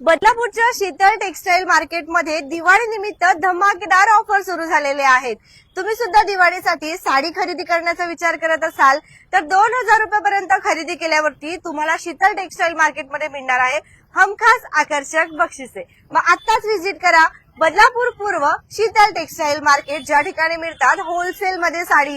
बदलापूरच्या Sheetal textile मार्केटमध्ये दिवाळी निमित्त धमाकेदार ऑफर सुरू झालेले आहेत. तुम्ही सुद्धा दिवाळीसाठी साडी खरेदी करण्याचा विचार करत असाल तर दोन हजार रुपयापर्यंत खरेदी केल्यावरती तुम्हाला शीतल टेक्सटाईल मार्केटमध्ये मिळणार आहे हमखास आकर्षक बक्षिसे. मग आत्ताच व्हिजिट करा बदलापूर पूर्व शीतल टेक्सटाईल मार्केट. ज्या ठिकाणी मिळतात होलसेल मध्ये साडी.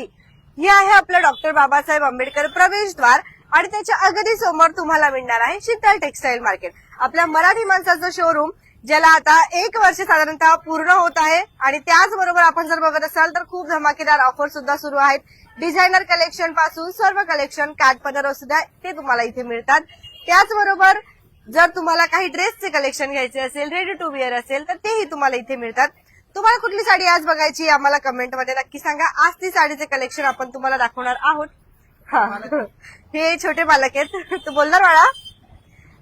हे आहे आपलं डॉक्टर बाबासाहेब आंबेडकर प्रवेशद्वार आणि त्याच्या अगदी समोर तुम्हाला मिळणार आहे शीतल टेक्सटाईल मार्केट. आपल्या मराठी माणसाचं शोरूम ज्याला आता एक वर्ष साधारणतः पूर्ण होत आहे. आणि त्याचबरोबर आपण जर बघत असाल तर खूप धमाकेदार ऑफर सुद्धा सुरू आहेत. डिझायनर कलेक्शनपासून सर्व कलेक्शन काठपदर सुद्धा ते तुम्हाला इथे मिळतात. त्याचबरोबर जर तुम्हाला काही ड्रेसचे कलेक्शन घ्यायचे असेल रेडी टू वेअर असेल तर तेही तुम्हाला इथे मिळतात. तुम्हाला कुठली साडी आज बघायची आम्हाला कमेंटमध्ये नक्की सांगा. आज ती साडीचे कलेक्शन आपण तुम्हाला दाखवणार आहोत. हे छोटे बालक आहेत. तू बोलणार बाळा.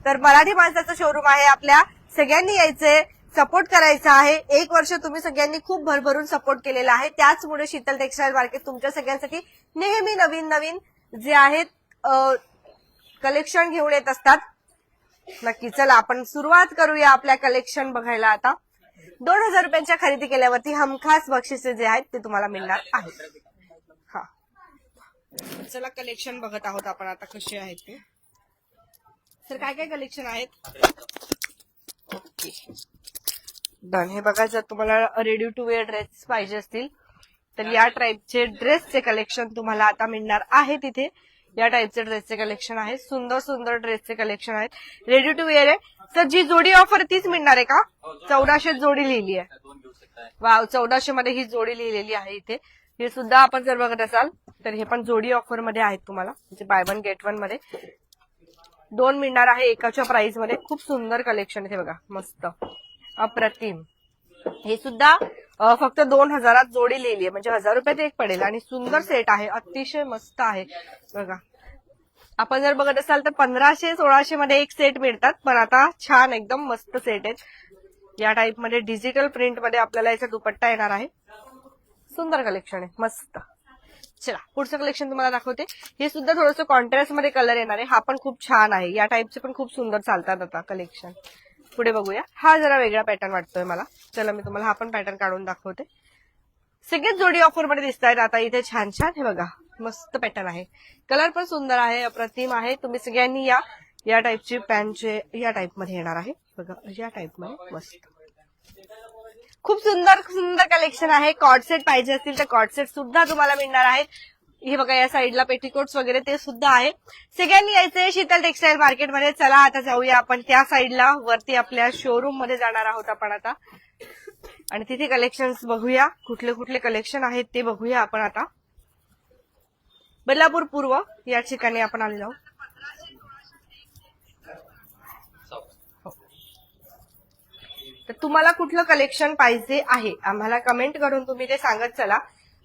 तर मराठी माणसाचं शोरूम आहे आपल्या सगळ्यांनी यायचंय सपोर्ट करायचा आहे. एक वर्ष तुम्ही सगळ्यांनी खूप भरभरून सपोर्ट केलेला आहे. त्याचमुळे शीतल टेक्सटाईल मार्केट तुमच्या सगळ्यांसाठी नेहमी नवीन नवीन जे आहेत कलेक्शन घेऊन येत असतात. नक्की चला आपण सुरुवात करूया आपल्या कलेक्शन बघायला आता. दोन हजार रुपयांच्या खरेदी केल्यावरती हमखास बक्षिसे जे आहेत ते तुम्हाला मिळणार आहेत. हा. चला कलेक्शन बघत आहोत आपण आता कसे आहेत ते. तर काय काय कलेक्शन आहेत? ओके डन हे बघा जर तुम्हाला रेडी टू वेअर ड्रेस पाहिजे असतील तर या टाईपचे ड्रेसचे कलेक्शन तुम्हाला आता मिळणार आहे तिथे. या टाईपचे ड्रेसचे कलेक्शन आहे. सुंदर सुंदर ड्रेसचे कलेक्शन आहेत. रेडी टू वेअर आहे. तर जी जोडी ऑफर तीच मिळणार आहे का? चौदाशे जोडी लिहिली आहे. वाव चौदाशे मध्ये ही जोडी लिहिलेली आहे इथे. हे सुद्धा आपण जर बघत असाल तर हे पण जोडी ऑफरमध्ये आहेत तुम्हाला. म्हणजे बाय वन गेट वनमध्ये. दोन मिळणार आहे एकाच्या प्राइसमध्ये. खूप सुंदर कलेक्शन आहे बघा. मस्त. अप्रतिम. हे सुद्धा फक्त दोन हजारात जोडी लिहिली आहे. म्हणजे हजार रुपयात एक पडेल. आणि सुंदर सेट आहे. अतिशय मस्त आहे. बघा. आपण जर बघत असाल तर पंधराशे सोळाशे मध्ये एक सेट मिळतात. पण आता छान एकदम मस्त सेट आहेत. या टाईपमध्ये डिजिटल प्रिंटमध्ये आपल्याला याचा दुपट्टा येणार आहे. सुंदर कलेक्शन आहे. मस्त. चला पुढचं कलेक्शन तुम्हाला दाखवते. हे सुद्धा थोडंसं कॉन्ट्रास्टमध्ये कलर येणार आहे. हा पण खूप छान आहे. या टाईपचे पण खूप सुंदर चालतात आता कलेक्शन पुढे बघूया. हा जरा वेगळा पॅटर्न वाटतोय मला. चला मी तुम्हाला हा पण पॅटर्न काढून दाखवते. सगळेच जोडी ऑफरमध्ये दिसत आहेत आता इथे छान छान हे बघा मस्त पॅटर्न आहे. कलर पण सुंदर आहे अप्रतिम आहे. तुम्ही सगळ्यांनी या या टाईपची पॅन्टचे या टाईपमध्ये येणार आहे. बघा या टाईपमध्ये मस्त. खूप सुंदर सुंदर कलेक्शन आहे. कॉट सेट पाहिजे असतील तर कॉट सेट सुद्धा तुम्हाला मिळणार आहेत. हे बघा या साईडला पेटीकोट्स वगैरे ते सुद्धा आहे. सगळ्यांनी यायचंय शीतल टेक्सटाईल मार्केटमध्ये चला आता जाऊया आपण त्या साईडला वरती आपल्या शोरूममध्ये जाणार आहोत आपण आता. आणि तिथे कलेक्शन्स बघूया. कुठले कुठले कलेक्शन आहेत ते बघूया आपण आता. बदलापूर पूर्व या ठिकाणी आपण आलेलो आहोत. तर तुम्हाला कुठलं कलेक्शन पाहिजे आहे? आम्हाला कमेंट करून तुम्ही ते सांगत चला.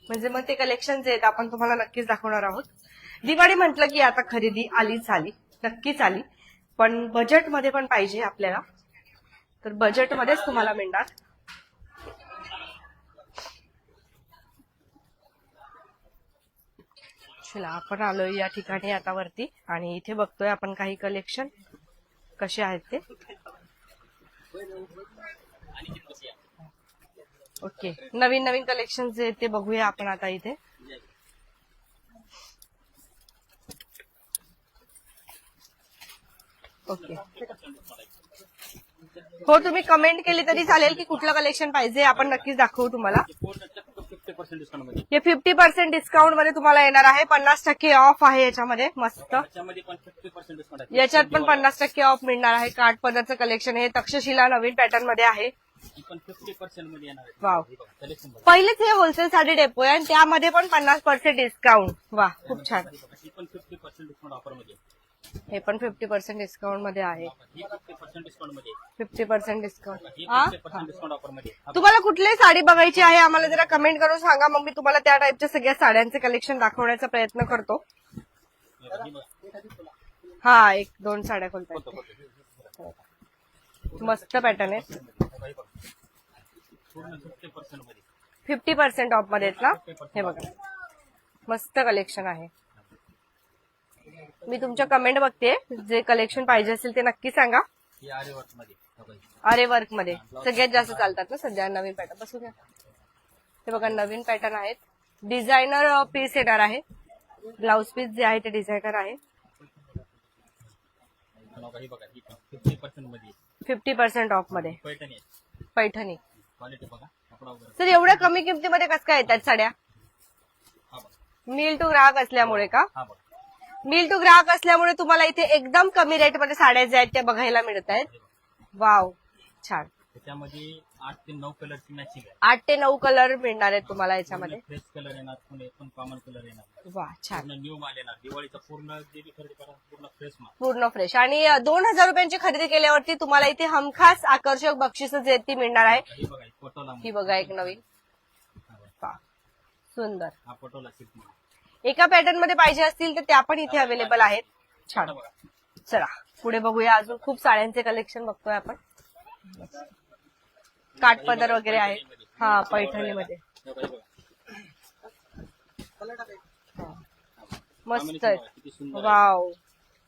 म्हणजे मग ते कलेक्शन जे आहेत आपण तुम्हाला नक्कीच दाखवणार आहोत. दिवाळी म्हटलं की आता खरेदी आलीच आली. नक्कीच आली. पण बजेटमध्ये पण पाहिजे आपल्याला. तर बजेटमध्येच तुम्हाला मिळणार. चला आपण आलोय या ठिकाणी आता वरती. आणि इथे बघतोय आपण काही कलेक्शन कसे आहेत ते. ओके. नवीन नवीन कलेक्शन जे ते बघूया आपण आता इथे. ओके. हो तुम्ही कमेंट केली तरी चालेल की कुठलं कलेक्शन पाहिजे आपण नक्कीच दाखवू तुम्हाला. हे फिफ्टी पर्सेंट डिस्काउंटमध्ये तुम्हाला येणार आहे. पन्नास टक्के ऑफ आहे याच्यामध्ये. मस्त. याच्यात पण पन्नास टक्के ऑफ मिळणार आहे. काठ पदरचं कलेक्शन हे तक्षशिला नवीन पॅटर्नमध्ये आहे. पण फिफ्टी पर्सेंटमध्ये येणार आहे. वाव. बघा पहिलेच हे होलसेल साठी डेपो आहे आणि त्यामध्ये पण पन्नास पर्सेंट डिस्काउंट वा खूप छान. ही पण फिफ्टी पर्सेंट डिस्काउंट ऑफरमध्ये हे पण फिफ्टी पर्सेंट डिस्काउंटमध्ये आहे. ही फिफ्टी पर्सेंट डिस्काउंटमध्ये फिफ्टी पर्सेंट डिस्काउंट ही फिफ्टी पर्सेंट डिस्काउंट ऑफरमध्ये तुम्हाला कुठली साडी बघायची आहे आम्हाला जरा कमेंट करून सांगा. मग मी तुम्हाला त्या टाईपच्या सगळ्या साड्यांचे कलेक्शन दाखवण्याचा प्रयत्न करतो. हा एक दोन साड्या खोलतात मस्त पॅटर्न आहे. फिफ्टी पर्सेंट ऑफमध्ये ना? हे बघा. मस्त कलेक्शन आहे. मी तुमच्या कमेंट बघते. जे कलेक्शन पाहिजे असेल ते नक्की सांगा. अरे वर्कमध्ये सगळ्यात जास्त चालतात ना सध्या नवीन पॅटर्न बसू द्या. हे बघा नवीन पॅटर्न आहेत. डिझायनर पीस येणार आहे. ब्लाउज पीस जे आहे ते डिझायनर आहे. Fifty percent ऑफमध्ये. पैठणी आहे पैठणी. क्वालिटी बघा. कपडा वगैरे. सर एवढ्या कमी किमतीमध्ये कसं काय येतात साड्या? हा बघा. मिल टू ग्राहक असल्यामुळे का? हा बघा. मिल टू ग्राहक असल्यामुळे तुम्हाला इथे एकदम कमी रेटमध्ये साड्या ज्या आहेत त्या बघायला मिळत आहेत वाव छान. त्याच्यामध्ये आठ ते नऊ कलरची मॅचिंग आहे. आठ ते नऊ कलर मिळणार आहेत तुम्हाला याच्यामध्ये? फ्रेश कलर येणार पुणे पण कॉमन कलर येणार. वा छान. पूर्ण न्यू माल येणार. दिवाळीचा पूर्ण जे बी खरेदी करा पूर्ण फ्रेश माल. पूर्ण फ्रेश आणि दोन हजार रुपयांची खरेदी केल्यावरती तुम्हाला इथे हमखास आकर्षक बक्षीस जे आहेत ती मिळणार आहे. ही बघा पटोला ही बघा एक नवीन. सुंदर. हा पटोला सिल्क एका पॅटर्नमध्ये पाहिजे असतील तर त्या पण इथे अवेलेबल आहेत. छान. बघा. चला पुढे बघूया अजून. खूप साड्यांचे कलेक्शन बघतोय आपण. काठपदर वगैरे आहे हा पैठणीमध्ये. मस्त आहे. वाव.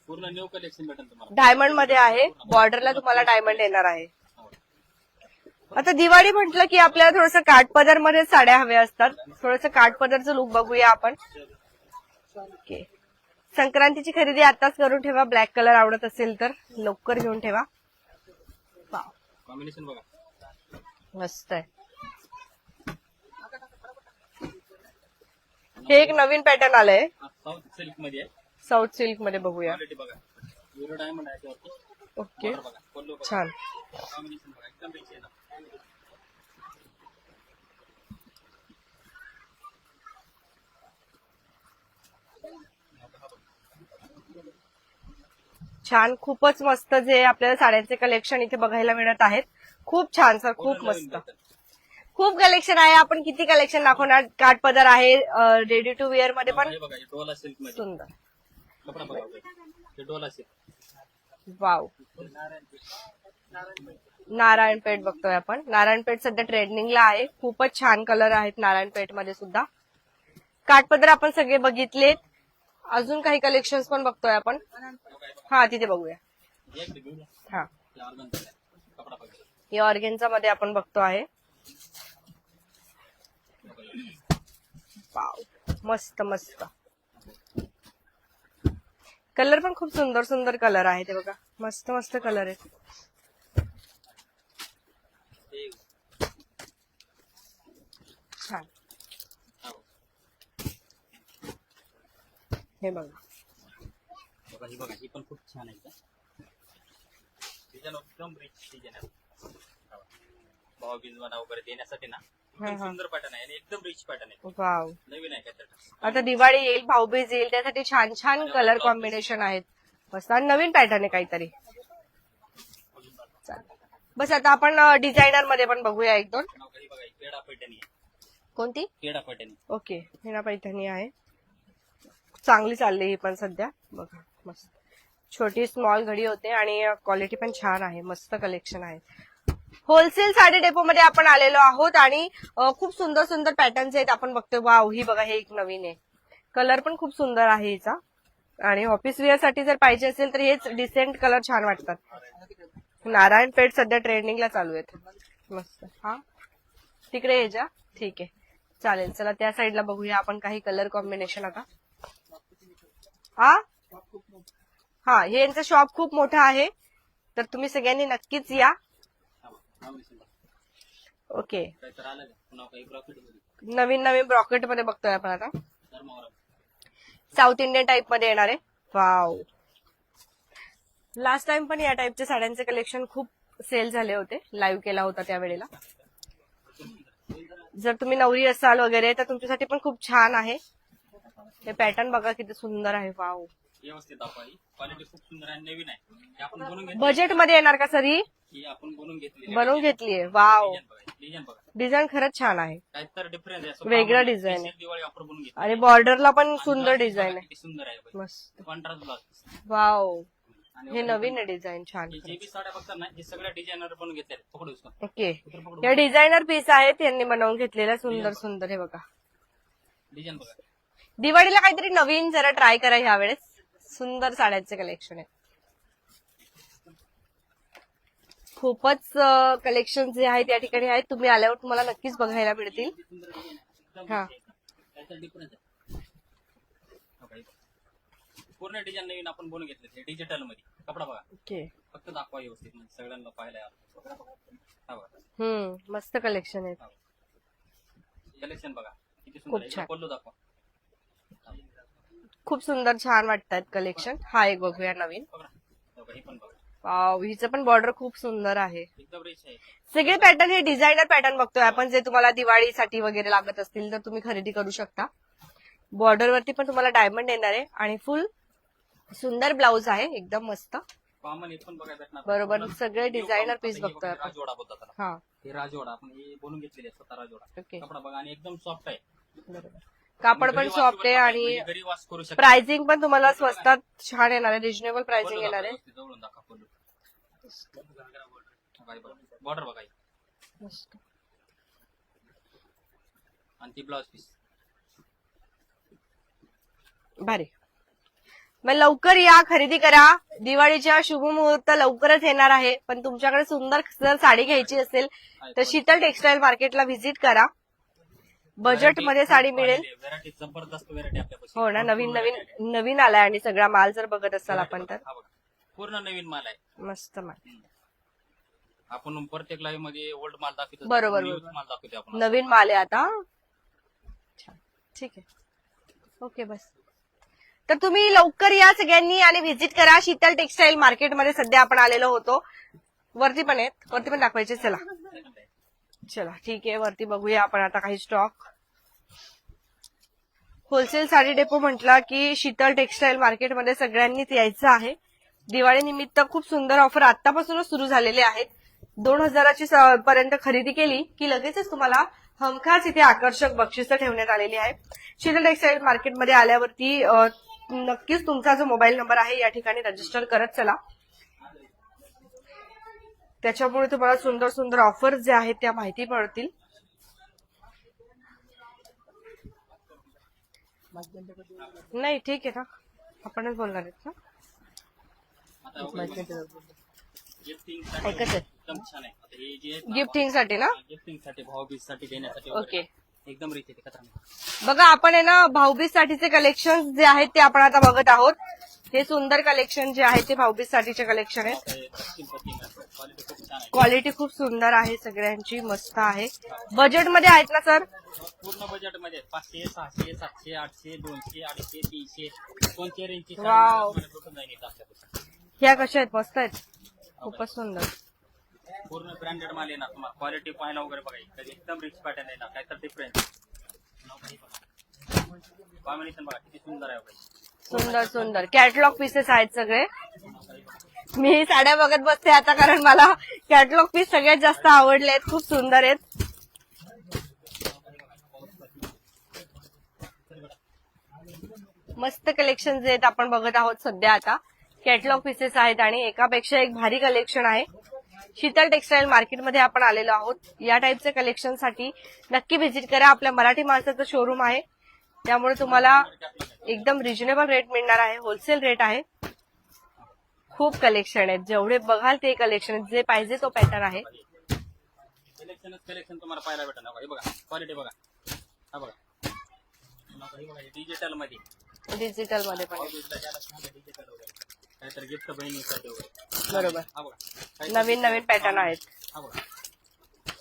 पूर्ण न्यू कलेक्शन भेटेल तुम्हाला. डायमंडमध्ये आहे. बॉर्डरला तुम्हाला डायमंड येणार आहे. हो. आता दिवाळी म्हटलं की आपल्याला थोडस काठपदरमध्ये साड्या हव्या असतात. थोडस काठपदरचं लुक बघूया आपण. ओके. संक्रांतीची खरेदी आताच करून ठेवा. ब्लॅक कलर आवडत असेल तर लवकर घेऊन ठेवा. कॉम्बिनेशन बघा. मस्त आहे. हे एक नवीन पॅटर्न आलंय. साऊथ सिल्कमध्ये साऊथ सिल्कमध्ये बघूया. ओके. छान. छान. खूपच मस्त जे आपल्याला साड्यांचे कलेक्शन इथे बघायला मिळत आहेत. खूप छान सर खूप मस्त. खूप कलेक्शन आहे. आपण किती कलेक्शन दाखवणार? काठपदर आहे रेडी टू वेअरमध्ये पण. सुंदर. वाव. नारायणपेठ बघतोय आपण. नारायणपेठ सध्या ट्रेंडिंगला आहे. खूपच छान कलर आहेत नारायणपेठमध्ये सुद्धा. काठपदर आपण सगळे बघितलेत. अजून काही कलेक्शन पण बघतोय आपण. हा तिथे बघूया. हे हे ऑर्गेनचा मध्ये आपण बघतो आहे. मस्त मस्त. कलर पण खूप सुंदर सुंदर कलर आहे ते बघा. मस्त मस्त कलर आहेत. हे छान. बघा. हे बघा. ही बघा ही पण खूप छान आहे डिझाईन एकदम रिच डिझाईन आहे. भाव बीज म्हणा वगैरे देण्यासाठी ना एकदम हा. सुंदर पॅटर्न आहे आणि एकदम रिच पॅटर्न आहे. वाव. नवीन आहे काहीतरी. आता दिवाळी येईल भाऊबीज येईल त्यासाठी छान छान कलर कॉम्बिनेशन आहेत. मस्त. आणि नवीन पॅटर्न आहे काहीतरी. चालेल. बस आता आपण डिझायनरमध्ये पण बघूया एक दोन. नाव काही बघा पेडा पैठणी आहे. कोणती? पेडा पैठणी. ओके. हिना पैठणी आहे. चांगली चालली ही पण सध्या. बघा मस्त. छोटी स्मॉल घडी होते आणि क्वालिटी पण छान आहे. मस्त कलेक्शन आहे. होलसेल साडी डेपो मध्ये आपण आलेलो आहोत आणि खूप सुंदर सुंदर पॅटर्न्स आहेत. आपण बघतोय वाव ही बघा हे एक नवीन आहे. कलर पण खूप सुंदर आहे हिचा. आणि ऑफिस वेअरसाठी जर पाहिजे असेल तर हेच डिसेंट कलर छान वाटतात. नारायण पेठ सध्या ट्रेंडिंगला चालू आहेत. मस्त. हा? तिकडे ये जा. ठीक आहे. चालेल. चला त्या साईडला बघूया आपण काही कलर कॉम्बिनेशन आता. हा? हा हे यांचं शॉप खूप मोठं आहे. तर तुम्ही सगळ्यांनी नक्कीच या हा बघा. Combination बघा. ओके. नवीन नवीन ब्रॉकेटमध्ये बघतोय आपण आता. साऊथ इंडियन टाइपमध्ये येणार आहे. वाव लास्ट टाइम पण या टाइपच्या साड्यांचे कलेक्शन खूप सेल झाले होते. लाईव्ह केला होता त्यावेळेला. जर तुम्ही नवरी असाल वगैरे तर तुमच्यासाठी पण खूप छान आहे. हे पॅटर्न बघा किती सुंदर आहे. वाव व्यवस्थित क्वालिटी खूप सुंदर आहे नवीन आहे. हे आपण बनवून घेतली बजेटमध्ये येणार का सर? ही ही आपण बनवून घेतली बनवून घेतलीये. वाव डिझाईन बघा डिझाईन खरंच छान आहे. काय तर डिफरन्स आहे. असं वेगळं पाहून design आहे. special दिवाळी ऑफर बनवून घेतली आणि बॉर्डरला पण सुंदर डिझाईन आहे. किती सुंदर आहे. मस्त. कॉन्ट्रास्ट ब्लाउज वाव आणि हे नवीन आहे डिझाईन छान. हे जे बी साड्या बघतात ना हे सगळ्या डिझायनर बनवून घेतले पकडू इसको. ओके. पकडू? या डिझायनर पीस आहेत यांनी बनवून घेतलेल्या सुंदर सुंदर. हे बघा. डिझाईन बघा. दिवाळीला काहीतरी नवीन जरा ट्राय करा ह्यावेळेस. सुंदर साड्यांचे कलेक्शन आहे खूपच कलेक्शन जे आहेत या ठिकाणी आहेत तुम्ही आल्यावर तुम्हाला नक्कीच बघायला मिळतील आहे. हा. आहे. आहे. पूर्ण डिझाईन नवीन आपण बनवून घेतले डिजिटलमध्ये कपडा बघा ओके फक्त दाखवा व्यवस्थित म्हणजे सगळ्यांना पाहायला. हा मस्त कलेक्शन आहेत कलेक्शन बघा किती सुंदर आहे. पल्लू दाखवा खूप सुंदर छान वाटतात कलेक्शन हा एक बघूया नवीन. हिचं पण बॉर्डर खूप सुंदर आहे. सगळे पॅटर्न हे डिझायनर पॅटर्न बघतोय आपण. जे तुम्हाला दिवाळीसाठी वगैरे लागत असतील तर तुम्ही खरेदी करू शकता. बॉर्डर वरती पण तुम्हाला डायमंड येणार आहे आणि फुल सुंदर ब्लाऊज आहे. एकदम मस्त. बरोबर, सगळे आता हे बघतोय. राजवाडा आपण बनवून घेतलेले राजवाडा. कपडा बघा आणि एकदम सॉफ्ट आहे. बरोबर. कापड पण सॉफ्ट आहे आणि घरी वास करू शकता. प्राइसिंग पण तुम्हाला स्वस्तात छान येणार आहे. रिजनेबल प्राइसिंग येणार आहे. व्यवस्थित जवळून दाखवा पल्लू बॉर्डर बघा ही. मस्त. आणि ती ब्लाउज पीस भारी. मग लवकर या खरेदी करा. दिवाळीच्या शुभ मुहूर्त लवकरच येणार आहे. पण तुमच्याकडे सुंदर जर साडी घ्यायची असेल तर शीतल टेक्सटाईल मार्केटला व्हिजिट करा. बजेटमध्ये साडी मिळेल. व्हेरायटी जबरदस्त व्हेरायटी आपल्यापाशी हो ना नवीन नवीन. नवीन आलाय आणि सगळा माल जर बघत असाल आपण तर. हा बघा. पूर्ण नवीन माल आहे. मस्त माल. आपण प्रत्येक लाईव्हमध्ये ओल्ड माल दाखवतो. बरोबर, new बरोबर. माल दाखवतो आपण. नवीन माल आहे आता. छान. ठीक आहे. ओके बस. तर तुम्ही लवकर या सगळ्यांनी आणि व्हिजिट करा. शीतल टेक्सटाईल मार्केटमध्ये सध्या आपण आलेलो होतो. वरती पण आहेत. वरती पण दाखवायचे चला. चला ठीक आहे. वरती बघूया आपण आता काही स्टॉक होलसेल साडी डेपो म्हटला की शीतल टेक्सटाईल मार्केटमध्ये सगळ्यांनीच यायचं आहे. दिवाळी निमित्त खूप सुंदर ऑफर आतापासूनच सुरू झालेले आहेत. दोन हजाराची पर्यंत खरेदी केली की लगेचच तुम्हाला हमखास इथे आकर्षक बक्षिसं ठेवण्यात आलेली आहे शीतल टेक्सटाईल मार्केटमध्ये आल्यावरती नक्कीच तुमचा जो मोबाईल नंबर आहे या ठिकाणी रजिस्टर करत चला. त्याच्यामुळे तुम्हाला सुंदर सुंदर ऑफर जे आहेत त्या माहिती पडतील. नाही ठीक आहे ना. आपणच बोलणार आहेत ना. गिफ्टिंगसाठी ना? गिफ्टिंगसाठी भाऊबीजसाठी देण्यासाठी ओके. एकदम रीच आहे खतरनाक. बघा आपण आहे ना भाऊबीज साठीचे कलेक्शन जे आहेत ते आपण आता बघत आहोत. हे सुंदर कलेक्शन जे आहे ते भाऊबीज साठीचे कलेक्शन हे आहे. क्वालिटी खूप सुंदर आहे सगळ्यांची मस्त आहे. बजेटमध्ये आहेत ना सर पूर्ण बजेटमध्ये पाचशे सहाशे सातशे आठशे दोनशे अडीचशे तीनशे दोनशे रेंजची. ह्या कशा आहेत? मस्त आहेत. खूपच सुंदर. पूर्ण ब्रँडेड माल येणार तुम्हाला क्वालिटी पाहायला वगैरे बघा एकदम रिच पॅटर्न येणार काय तर डिफरन्स कॉम्बिनेशन बघा. किती सुंदर आहे बघा. सुंदर सुंदर. कॅटलॉग पीसेस आहेत सगळे. मी साड्या बघत बसते आता कारण मला कॅटलॉग पीस सगळ्यात जास्त आवडले आहेत. खूप सुंदर आहेत. मस्त कलेक्शन जे आहेत. आपण बघत आहोत सध्या आता. कॅटलॉग पीसेस आहेत आणि एकापेक्षा एक भारी कलेक्शन आहे. शीतल टेक्सटाईल मार्केटमध्ये आपण आलेलो आहोत. या टाईपच्या कलेक्शनसाठी नक्की व्हिजिट करा. आपल्या मराठी माणसाचं शोरूम आहे. त्यामुळे तुम्हाला एकदम रिजनेबल रेट मिळणार आहे. होलसेल रेट आहे. खूप कलेक्शन आहेत. जेवढे बघाल ते कलेक्शन जे पाहिजे तो पॅटर्न आहे. कलेक्शनच कलेक्शन तुम्हाला पाहायला भेटणार. बघा हे बघा. क्वालिटी बघा. हा बघा. डिजिटल मध्ये. डिजिटल मध्ये पण गिफ्ट बहिणीसाठी बरोबर. नवीन नवीन पॅटर्न आहेत.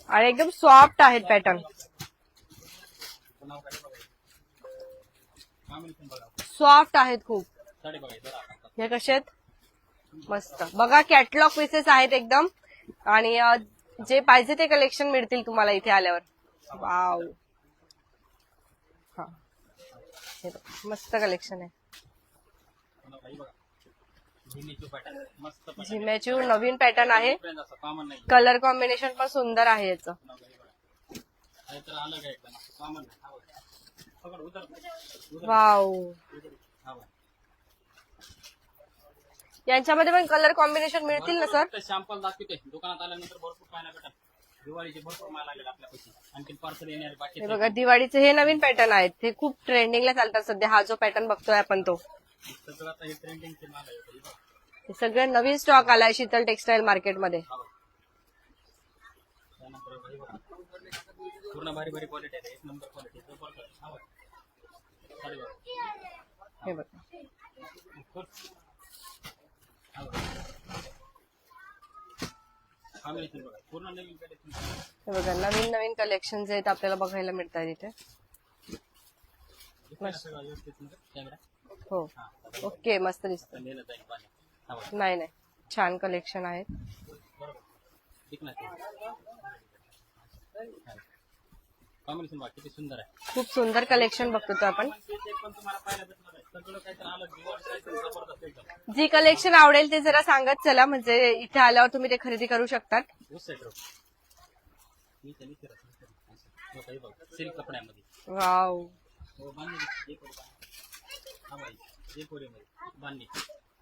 आणि एकदम सॉफ्ट आहेत पॅटर्न सॉफ्ट आहेत खूप. हे कसे आहेत? मस्त. बघा कॅटलॉग पीसेस आहेत एकदम. आणि जे पाहिजे ते कलेक्शन मिळतील तुम्हाला इथे आल्यावर. वाव हा. मस्त कलेक्शन आहे. झिम्याची नवीन पॅटर्न आहे. कलर कॉम्बिनेशन पण सुंदर आहे याचं. वाव. यांच्यामध्ये पण कलर कॉम्बिनेशन मिळतील ना सर शॅम्पल दाखवते. दुकानात आल्यानंतर भरपूर पाहायला भेटेल. दिवाळीचे भरपूर माल आलेला आपल्यापाशी. आणखी पार्सल येणार बाकी हे बघा दिवाळीचे हे नवीन पॅटर्न आहेत. हे खूप ट्रेंडिंगला चालतात सध्या. हा जो पॅटर्न बघतोय आपण तो. सगळं आता हे ट्रेंडिंगचे माल आहे. हे बघा. हे सगळं नवीन स्टॉक आलाय शीतल टेक्सटाईल मार्केटमध्ये. पूर्ण भारी भारी क्वालिटी आहे. एक नंबर क्वालिटी हे बघा. नवीन नवीन कलेक्शन जे आहेत आपल्याला बघायला मिळतात इथे. हो. ओके, मस्त दिसत. नाही नाही. छान कलेक्शन आहेत. कॉम्बिनेशन बघा किती सुंदर आहे. खूप सुंदर कलेक्शन बघतो तो आपण. जी कलेक्शन आवडेल ते जरा सांगत चला म्हणजे इथे आल्यावर तुम्ही ते खरेदी करू शकतात. सिल्क कपड्यामध्ये. वाव. हो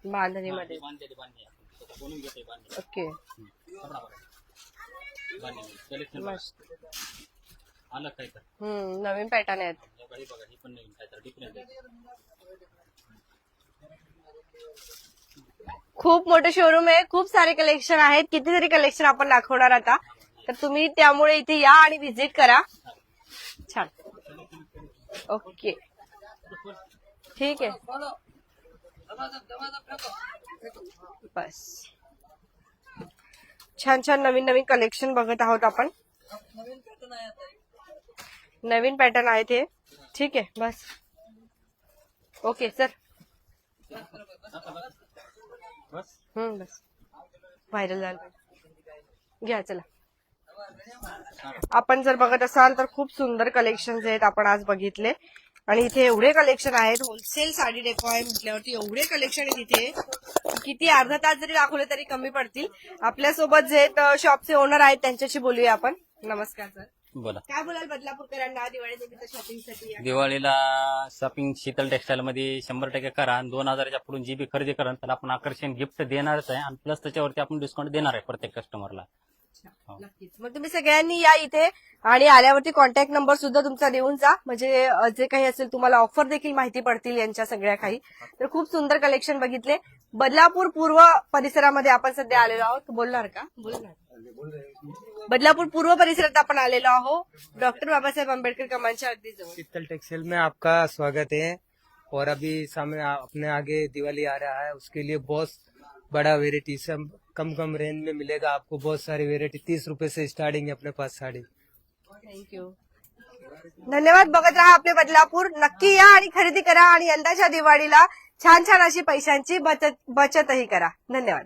बांधणीमध्ये. ओके. कलेक्शन आलं काय तर. हम्म नवीन पॅटर्न आहेत. हे बघा, हे बघा ही पण नवीन काय तर डिफरंट खूप मोठं शोरूम आहे खूप सारे कलेक्शन आहेत. कितीतरी कलेक्शन आपण दाखवणार आता. तर तुम्ही त्यामुळे इथे या आणि व्हिजिट करा. छान. ओके ठीक आहे. बस. छान छान नवीन नवीन कलेक्शन बघत आहोत आपण. नवीन पॅटर्न आहेत हे. ठीक आहे बस. ओके सर बस. हम्म बस. व्हायरल झालं. घ्या चला. आपण जर बघत असाल तर खूप सुंदर कलेक्शन आहेत आपण आज बघितले. आणि इथे एवढे कलेक्शन आहेत होलसेल साडी डेको आहे म्हटल्यावरती एवढे कलेक्शन आहेत इथे. किती अर्धा तास जरी दाखवले तरी कमी पडतील. आपल्यासोबत जे शॉपचे ओनर आहेत त्यांच्याशी बोलूया आपण. नमस्कार सर बोला. काय बोलाल बदलापूरकरांना दिवाळी निमित्त शॉपिंगसाठी या? दिवाळीला शॉपिंग शीतल टेक्सटाईल मध्ये शंभर टक्के करा आणि दोन हजाराच्या पुढून जी बी खरेदी करा त्याला आपण आकर्षण गिफ्ट देणारच आहे आणि प्लस त्याच्यावरती आपण डिस्काउंट देणार आहे प्रत्येक कस्टमरला हो. नक्कीच. मग तुम्ही सगळ्यांनी या इथे आणि आल्यावरती कॉन्टॅक्ट नंबर सुद्धा तुमचा देऊन जा. म्हणजे अ, जे काही असेल तुम्हाला ऑफर देखील माहिती पडतील यांच्या सगळ्या काही. तर खूप सुंदर कलेक्शन बघितले. बदलापूर पूर्व परिसरामध्ये आपण सध्या आलेलो आहोत. बोलणार का? बोलणार. बदलापूर पूर्व परिसरात आपण आलेलो आहोत. डॉक्टर बाबासाहेब आंबेडकर कमांच्या अगदी जवळ. शीतल टेक्सटाइल में आपका स्वागत है. और अभी सामने आ- अपने आगे दिवाली आ रहा है. उसके लिए बहुत बड़ा वेराइटी सब कम कम रेंज में मिलेगा आपको बहुत सारी वेराइटी तीस रुपए से स्टार्टिंग है अपने पास साड़ी. थँक्यू धन्यवाद बघत राहा आपले बदलापूर. नक्की या आणि खरेदी करा आणि यंदाच्या दिवाळीला छान छान अशी पैशांची बचत बचतही करा. धन्यवाद.